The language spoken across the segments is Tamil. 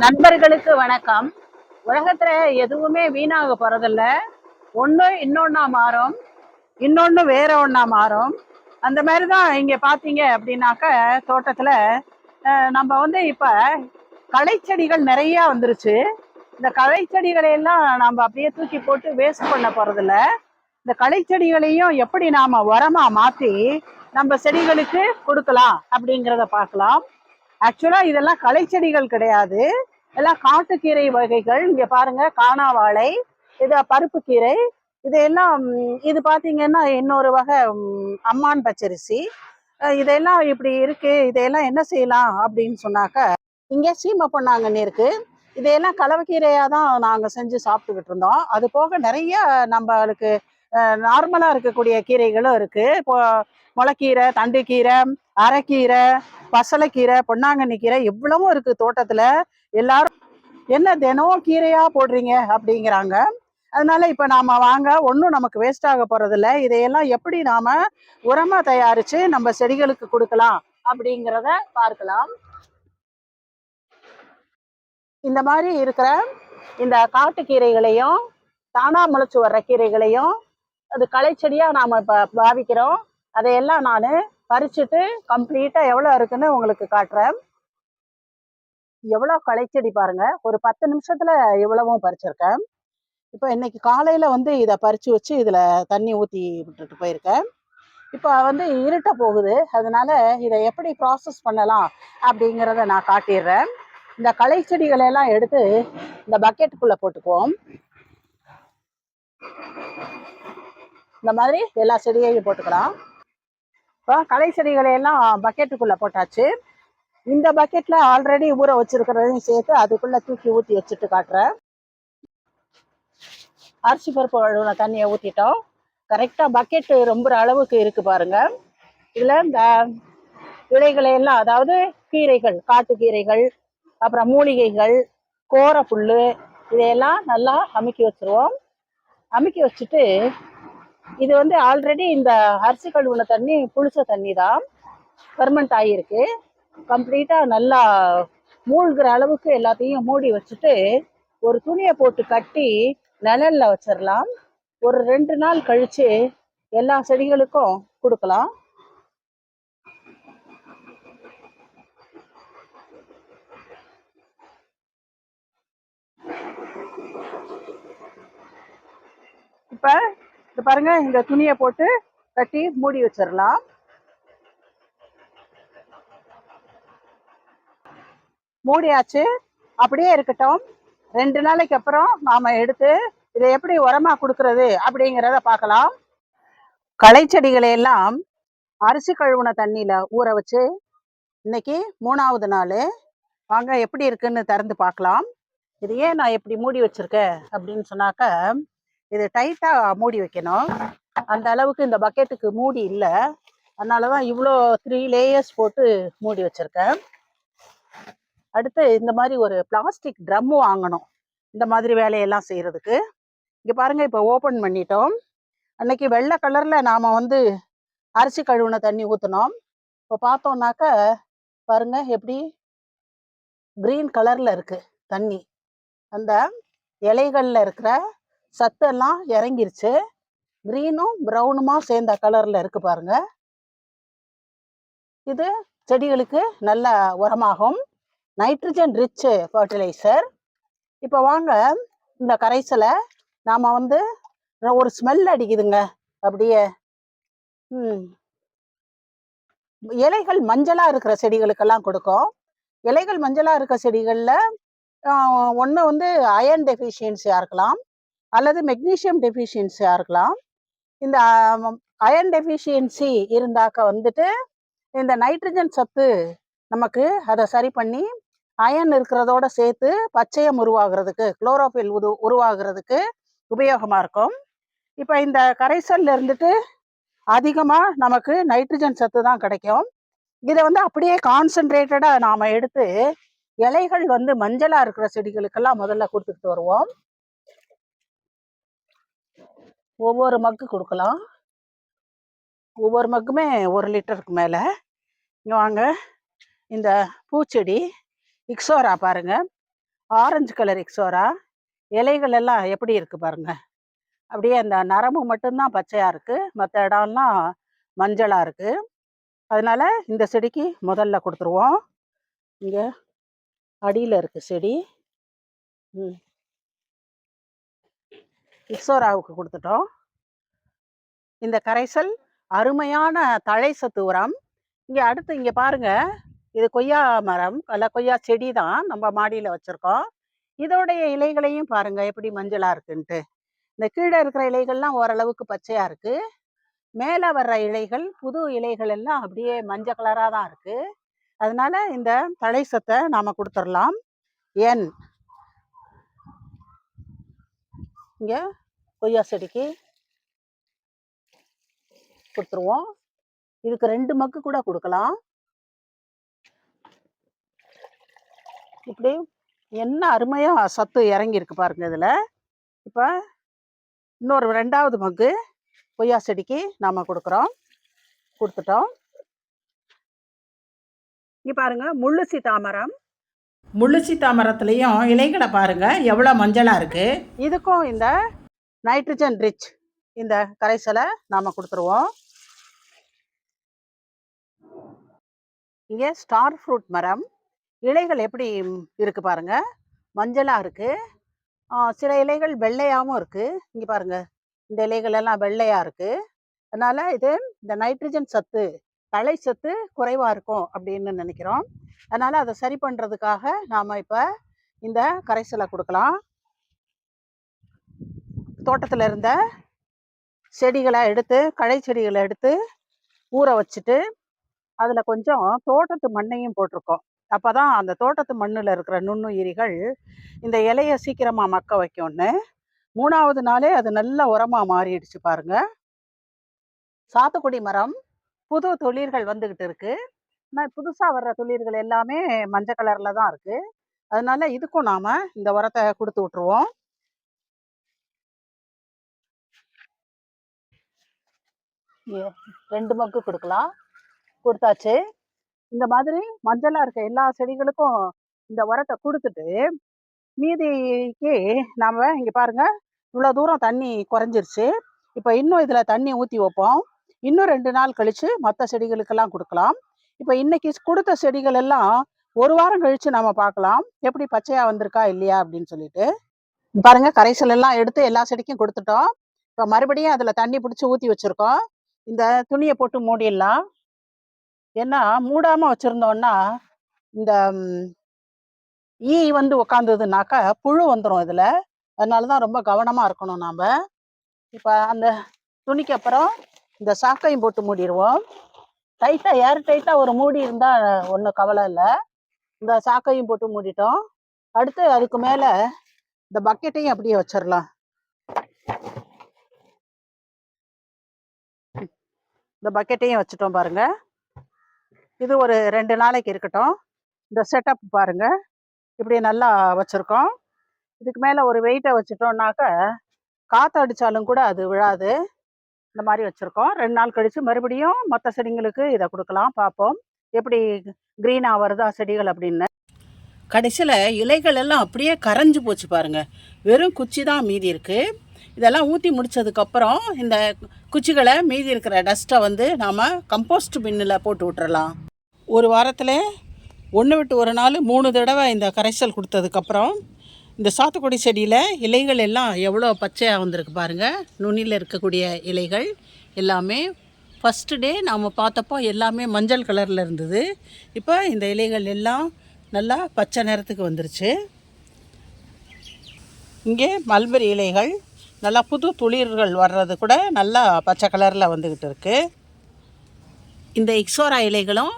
நண்பர்களுக்கு வணக்கம். உலகத்துல எதுவுமே வீணாக போறதில்ல. ஒன்று இன்னொன்னா மாறும். இன்னொன்று வேற ஒன்றா மாறும். அந்த மாதிரி தான் இங்கே பார்த்தீங்க அப்படின்னாக்க தோட்டத்தில் நம்ம வந்து இப்போ களைச்செடிகள் நிறையா வந்துருச்சு. இந்த களைச்செடிகளை எல்லாம் நம்ம அப்படியே தூக்கி போட்டு வேஸ்ட் பண்ண போகிறதில்ல இந்த களைச்செடிகளையும் எப்படி நாம் உரமாக மாற்றி நம்ம செடிகளுக்கு கொடுக்கலாம் அப்படிங்கிறத பார்க்கலாம். ஆக்சுவலாக இதெல்லாம் களைச்செடிகள் கிடையாது. எல்லாம் காட்டுக்கீரை வகைகள். இங்கே பாருங்க காணாவாழை இது பருப்பு கீரை இதெல்லாம் இது பார்த்தீங்கன்னா இன்னொரு வகை அம்மான் பச்சரிசி. இதெல்லாம் இப்படி இருக்கு. இதையெல்லாம் என்ன செய்யலாம் அப்படின்னு சொன்னாக்க இங்கே சீமை பொன்னாங்கண்ணி இருக்கு. இதையெல்லாம் கலவைக்கீரையாக தான் நாங்கள் செஞ்சு சாப்பிட்டுக்கிட்டு இருந்தோம். அது போக நிறைய நம்மளுக்கு நார்மலாக இருக்கக்கூடிய கீரைகளும் இருக்குது இப்போ முளைக்கீரை தண்டுக்கீரை அரைக்கீரை பசலைக்கீரை பொன்னாங்கண்ணி கீரை இவ்வளவும் இருக்குது தோட்டத்தில். எல்லாரும் என்ன தினம் கீரையாக போடுறீங்க அப்படிங்கிறாங்க. அதனால இப்போ நாம் வாங்க ஒன்றும் நமக்கு வேஸ்ட் ஆக போகிறதில்ல இதையெல்லாம் எப்படி நாம் உரமாக தயாரித்து நம்ம செடிகளுக்கு கொடுக்கலாம் அப்படிங்கிறத பார்க்கலாம். இந்த மாதிரி இருக்கிற இந்த காட்டுக்கீரைகளையும் தானா முளைச்சு வர்ற கீரைகளையும் அது களைச்செடியாக நாம் இப்போ பாவிக்கிறோம். அதையெல்லாம் நான் பறிச்சுட்டு கம்ப்ளீட்டாக எவ்வளோ இருக்குன்னு உங்களுக்கு காட்டுறேன். எவ்வளோ களைச்செடி பாருங்க. ஒரு பத்து நிமிஷத்தில் இவ்வளவும் பறிச்சிருக்கேன். இப்போ இன்னைக்கு காலையில் வந்து இதை பறித்து வச்சு இதில் தண்ணி ஊற்றி விட்டுட்டு போயிருக்கேன். இப்போ வந்து இருட்ட போகுது. அதனால இதை எப்படி ப்ராசஸ் பண்ணலாம் அப்படிங்கிறத நான் காட்டிடுறேன். இந்த களை செடிகளை எல்லாம் எடுத்து இந்த பக்கெட்டுக்குள்ளே போட்டுக்குவோம். இந்த மாதிரி எல்லா செடியையும் போட்டுக்கலாம். இப்போ களை செடிகளை எல்லாம் பக்கெட்டுக்குள்ள போட்டாச்சு. இந்த பக்கெட்ல ஆல்ரெடி ஊற வச்சிருக்கிறதையும் சேர்த்து அதுக்குள்ள தூக்கி ஊற்றி வச்சுட்டு காட்டுறேன். அரிசி பருப்பு அழுகுன தண்ணியை ஊற்றிட்டோம் கரெக்டாக பக்கெட்டு ரொம்ப அளவுக்கு இருக்கு பாருங்க. இதில் இந்த இலைகளை எல்லாம் அதாவது கீரைகள் காட்டு கீரைகள் அப்புறம் மூலிகைகள் கோரப்புல் புல்லு இதையெல்லாம் நல்லா அமுக்கி வச்சிருவோம். அமுக்கி வச்சுட்டு இது வந்து ஆல்ரெடி இந்த அரிசி கழுவுன தண்ணி புளிச்ச தண்ணி தான் ஃபெர்மெண்ட் ஆகியிருக்கு கம்ப்ளீட்டாக நல்லா மூழ்கிற அளவுக்கு எல்லாத்தையும் மூடி வச்சுட்டு ஒரு துணியை போட்டு கட்டி நிழலில் வச்சிடலாம் ஒரு ரெண்டு நாள் கழித்து எல்லா செடிகளுக்கும் கொடுக்கலாம். இப்போ இது பாருங்க இந்த துணியை போட்டு கட்டி மூடி வச்சிடலாம். மூடியாச்சு. அப்படியே இருக்கட்டும். ரெண்டு நாளைக்கு அப்புறம் நாம எடுத்து இதை எப்படி உரமா கொடுக்கறது அப்படிங்கிறத பார்க்கலாம். களைச்செடிகளை எல்லாம் அரிசி கழுவுன தண்ணியில ஊற வச்சு இன்னைக்கு மூணாவது நாள். வாங்க எப்படி இருக்குன்னு திறந்து பார்க்கலாம். இது ஏன் நான் எப்படி மூடி வச்சிருக்கேன் அப்படின்னு சொன்னாக்க இது டைட்டாக மூடி வைக்கணும். அந்த அளவுக்கு இந்த பக்கெட்டுக்கு மூடி இல்லை. அதனால தான் இவ்வளோ த்ரீ லேயர்ஸ் போட்டு மூடி வச்சிருக்கேன். அடுத்து இந்த மாதிரி ஒரு பிளாஸ்டிக் ட்ரம் வாங்கணும். இந்த மாதிரி வேலையெல்லாம் செய்கிறதுக்கு இங்கே பாருங்கள் இப்போ ஓப்பன் பண்ணிட்டோம். அன்னைக்கு வெள்ளை கலரில் நாம் வந்து அரிசி கழுவுன தண்ணி ஊற்றினோம் இப்போ பார்த்தோம்னாக்க பாருங்க எப்படி கிரீன் கலரில் இருக்குது தண்ணி. அந்த இலைகளில் இருக்கிற சத்தெல்லாம் இறங்கிருச்சு. க்ரீனும் ப்ரௌனுமா சேர்ந்த கலரில் இருக்கு பாருங்க. இது செடிகளுக்கு நல்ல உரமாகும். நைட்ரஜன் ரிச்சு ஃபர்டிலைசர் இப்போ வாங்க இந்த கரைசலை நாம் வந்து ஒரு ஸ்மெல் அடிக்குதுங்க. அப்படியே ம். இலைகள் மஞ்சளாக இருக்கிற செடிகளுக்கெல்லாம் கொடுக்கும். இலைகள் மஞ்சளாக இருக்கிற செடிகளில் ஒன்று வந்து அயன் டெஃபிஷியன்சியாக இருக்கலாம். அல்லது மெக்னீசியம் டெஃபிஷியன்சியாக இருக்கலாம். இந்த அயன் டெஃபிஷியன்சி இருந்தாக்க வந்துட்டு இந்த நைட்ரஜன் சத்து நமக்கு அதை சரி பண்ணி அயன் இருக்கிறதோட சேர்த்து பச்சையம் உருவாகிறதுக்கு குளோரோஃபில் உரு உருவாகிறதுக்கு உபயோகமாக இருக்கும். இப்போ இந்த கரைசல்ல இருந்துட்டு அதிகமாக நமக்கு நைட்ரஜன் சத்து தான் கிடைக்கும். இதை வந்து அப்படியே கான்சென்ட்ரேட்டடாக நாம் எடுத்து இலைகள் வந்து மஞ்சளாக இருக்கிற செடிகளுக்கெல்லாம் முதல்ல கொடுத்துக்கிட்டு வருவோம். ஒவ்வொரு மக்கு கொடுக்கலாம். ஒவ்வொரு மக்குமே ஒரு லிட்டருக்கு மேலே. இங்கே வாங்க. இந்த பூச்செடி இக்ஸோரா பாருங்கள் ஆரஞ்சு கலர் எக்ஸோரா இலைகள் எல்லாம் எப்படி இருக்குது பாருங்கள் அப்படியே அந்த நரம்பு மட்டும்தான் பச்சையாக இருக்குது மற்ற இடம்லாம் மஞ்சளாக இருக்குது அதனால் இந்த செடிக்கு முதல்ல கொடுத்துருவோம். இங்கே அடியில் இருக்குது செடி. ம். இக்ஸோராவுக்கு கொடுத்துட்டோம். இந்த கரைசல் அருமையான தழை சத்து உரம். இங்கே அடுத்து இங்கே பாருங்க இது கொய்யா மரம் அல்ல கொய்யா செடி தான் நம்ம மாடியில் வச்சுருக்கோம். இதோடைய இலைகளையும் பாருங்கள் எப்படி மஞ்சளாக இருக்குன்ட்டு. இந்த கீழே இருக்கிற இலைகள்லாம் ஓரளவுக்கு பச்சையாக இருக்குது மேலே வர்ற இலைகள் புது இலைகள் எல்லாம் அப்படியே மஞ்சள் கலராக தான் இருக்குது அதனால் இந்த தழை சத்தை நாம் கொடுத்துடலாம். என். இங்கே கொய்யா செடிக்கு கொடுத்துருவோம். இதுக்கு ரெண்டு மக்கு கூட கொடுக்கலாம். இப்படி என்ன அருமையா சத்து இறங்கி இருக்கு பாருங்க இதுல. இப்ப இன்னொரு ரெண்டாவது மக்கு கொய்யா செடிக்கு நாம கொடுக்குறோம். கொடுத்துட்டோம். இங்க பாருங்க முள்ளுசி தாமரம் முள்ளுசி தாமரத்துலேயும் இலைகளை பாருங்க எவ்வளோ மஞ்சளா இருக்கு. இதுக்கும் இந்த நைட்ரஜன் ரிச் இந்த கரைசலை நாம் கொடுத்துருவோம். இங்கே ஸ்டார் ஃப்ரூட் மரம். இலைகள் எப்படி இருக்குது பாருங்கள் மஞ்சளாக இருக்குது சில இலைகள் வெள்ளையாகவும் இருக்குது இங்கே பாருங்க. இந்த இலைகள் எல்லாம் வெள்ளையாக இருக்குது அதனால் இது இந்த நைட்ரஜன் சத்து தலை சத்து குறைவாக இருக்கும் அப்படின்னு நினைக்கிறோம். அதனால் அதை சரி பண்ணுறதுக்காக நாம் இப்போ இந்த கரைசலை கொடுக்கலாம். தோட்டத்தில் இருந்த செடிகளை எடுத்து களை செடிகளை எடுத்து ஊற வச்சுட்டு அதில் கொஞ்சம் தோட்டத்து மண்ணையும் போட்டிருக்கோம். அப்போ தான் அந்த தோட்டத்து மண்ணில் இருக்கிற நுண்ணுயிரிகள் இந்த இலையை சீக்கிரமாக மக்க வைக்கும்னு மூணாவது நாளே அது நல்ல உரமாக மாறிடுச்சு பாருங்க. சாத்துக்குடி மரம் புது தொழில்கள் வந்துக்கிட்டு இருக்கு. நான் புதுசாக வர்ற தொழில்கள் எல்லாமே மஞ்சள் கலரில் தான் இருக்குது அதனால இதுக்கும் நாம் இந்த உரத்தை கொடுத்து விட்ருவோம் ரெண்டு மக்கு கொடுக்கலாம். கொடுத்தாச்சு. இந்த மாதிரி மஞ்சளாக இருக்க எல்லா செடிகளுக்கும் இந்த உரத்தை கொடுத்துட்டு மீதிக்கு நாம் இங்கே பாருங்கள் இவ்வளோ தூரம் தண்ணி குறைஞ்சிருச்சு. இப்போ இன்னும் இதில் தண்ணி ஊற்றி வைப்போம். இன்னும் ரெண்டு நாள் கழித்து மற்ற செடிகளுக்கெல்லாம் கொடுக்கலாம். இப்போ இன்னைக்கு கொடுத்த செடிகள் எல்லாம் ஒரு வாரம் கழித்து நம்ம பார்க்கலாம் எப்படி பச்சையாக வந்திருக்கா இல்லையா அப்படின்னு சொல்லிட்டு. பாருங்க கரைசல் எல்லாம் எடுத்து எல்லா செடிக்கும் கொடுத்துட்டோம். இப்போ மறுபடியும் அதில் தண்ணி பிடிச்சி ஊற்றி வச்சுருக்கோம். இந்த துணியை போட்டு மூடிடலாம். ஏன்னா மூடாமல் வச்சுருந்தோன்னா இந்த ஈ வந்து உக்காந்ததுனாக்கா புழு வந்துடும் இதில். அதனால தான் ரொம்ப கவனமாக இருக்கணும் நாம். இப்போ அந்த துணிக்கு அப்புறம் இந்த சாக்கையும் போட்டு மூடிடுவோம். டைட்டாக ஏர் டைட்டாக ஒரு மூடி இருந்தால் ஒன்றும் கவலை இல்லை. இந்த சாக்கையும் போட்டு மூடிட்டோம். அடுத்து அதுக்கு மேலே இந்த பக்கெட்டையும் அப்படியே வச்சிடலாம். இந்த பக்கெட்டையும் வச்சுட்டோம் பாருங்கள் இது ஒரு ரெண்டு நாளைக்கு இருக்கட்டும். இந்த செட்டப் பாருங்க. இப்படி நல்லா வச்சுருக்கோம். இதுக்கு மேலே ஒரு வெயிட்டை வச்சுட்டோம்னாக்க காற்றடித்தாலும் கூட அது விழாது. இந்த மாதிரி வச்சுருக்கோம். ரெண்டு நாள் கழித்து மறுபடியும் மற்ற செடிங்களுக்கு இதை கொடுக்கலாம் பார்ப்போம். எப்படி க்ரீன் வருதா செடிகள் அப்படின்னு. கடைசியில் இலைகள் எல்லாம் அப்படியே கரைஞ்சி போச்சு பாருங்கள் வெறும் குச்சி தான் மீதி இருக்கு. இதெல்லாம் ஊற்றி முடிச்சதுக்கப்புறம் இந்த குச்சிகளை மீதி இருக்கிற டஸ்ட்டை வந்து நாம் கம்போஸ்ட் பின்னில் போட்டு விட்டுறலாம். ஒரு வாரத்தில் ஒன்று விட்டு ஒரு நாள் மூணு தடவை இந்த கரைசல் கொடுத்ததுக்கப்புறம் இந்த சாத்துக்குடி செடியில் இலைகள் எல்லாம் எவ்வளோ பச்சையாக வந்திருக்கு பாருங்கள் நுனியில் இருக்கக்கூடிய இலைகள் எல்லாமே ஃபஸ்ட்டு டே நாம் பார்த்தப்போ எல்லாமே மஞ்சள் கலரில் இருந்தது. இப்போ இந்த இலைகள் எல்லாம் நல்லா பச்சை நிறத்துக்கு வந்துருச்சு. இங்கே மல்பெரி இலைகள் நல்லா புது துளிர்கள் வர்றது கூட நல்லா பச்சை கலரில் வந்துக்கிட்டு இருக்குது இந்த இக்ஸோரா இலைகளும்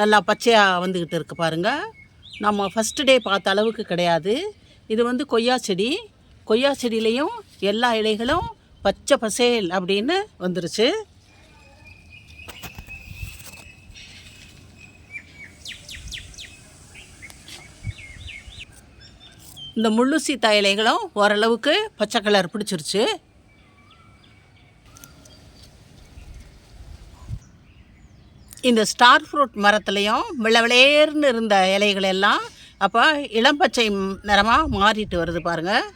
நல்லா பச்சையாக வந்துக்கிட்டு இருக்கு பாருங்கள் நம்ம ஃபஸ்ட்டு டே பார்த்த அளவுக்கு கிடையாது. இது வந்து கொய்யா செடி. கொய்யா செடியிலையும் எல்லா இலைகளும் பச்சை பசேல் அப்படின்னு வந்துருச்சு. இந்த முள்ளு சீத்தா இலைகளும் ஓரளவுக்கு பச்சை கலர் பிடிச்சிருச்சு. இந்த ஸ்டார் ஃப்ரூட் மரத்துலேயும் விளவிளேர்னு இருந்த இலைகள் எல்லாம் அப்போ இளம்பச்சை நிறமாக மாறிட்டு வருது பாருங்கள்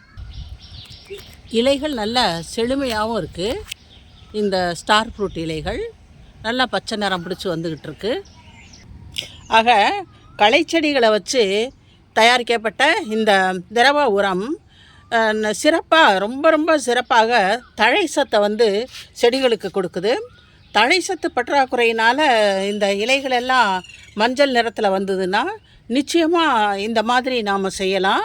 இலைகள் நல்ல செழுமையாகவும் இருக்குது இந்த ஸ்டார் ஃப்ரூட் இலைகள் நல்லா பச்சை நிறம் பிடிச்சி வந்துக்கிட்டு இருக்கு. ஆக களைச்செடிகளை வச்சு தயாரிக்கப்பட்ட இந்த திரவ உரம் சிறப்பாக ரொம்ப ரொம்ப சிறப்பாக தழை சத்தை வந்து செடிகளுக்கு கொடுக்குது. தழை சத்து பற்றாக்குறையினால் இந்த இலைகள் எல்லாம் மஞ்சள் நிறத்தில் வந்ததுன்னா நிச்சயமாக இந்த மாதிரி நாம் செய்யலாம்.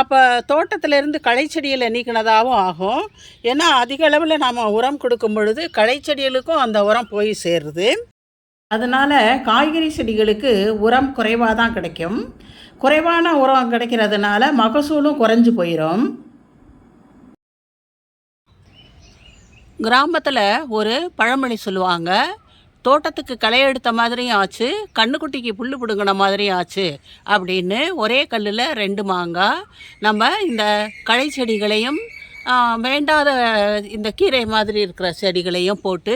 அப்போ தோட்டத்திலேருந்து களைச்செடியில் நீக்கினதாகவும் ஆகும். ஏன்னா அதிக அளவில் நாம் உரம் கொடுக்கும் பொழுது களைச்செடிகளுக்கும் அந்த உரம் போய் சேருது. அதனால் காய்கறி செடிகளுக்கு உரம் குறைவாக தான் கிடைக்கும். குறைவான உரம் கிடைக்கிறதுனால மகசூலும் குறைஞ்சி போயிடும் கிராமத்தில் ஒரு பழமொழி சொல்லுவாங்க தோட்டத்துக்கு களை எடுத்த மாதிரியும் ஆச்சு கண்ணுக்குட்டிக்கு புல் பிடுங்கின மாதிரியும் ஆச்சு அப்படின்னு ஒரே கல்லில் ரெண்டு மாங்காய். நம்ம இந்த களை செடிகளையும் வேண்டாத இந்த கீரை மாதிரி இருக்கிற செடிகளையும் போட்டு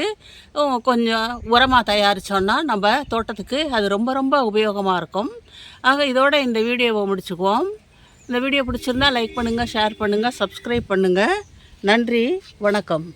கொஞ்சம் உரமாக தயாரித்தோன்னா நம்ம தோட்டத்துக்கு அது ரொம்ப ரொம்ப உபயோகமாக இருக்கும். ஆக இதோட இந்த வீடியோவை முடிச்சுக்குவோம். இந்த வீடியோ பிடிச்சிருந்தா லைக் பண்ணுங்கள் ஷேர் பண்ணுங்கள் சப்ஸ்கிரைப் பண்ணுங்கள் நன்றி வணக்கம்.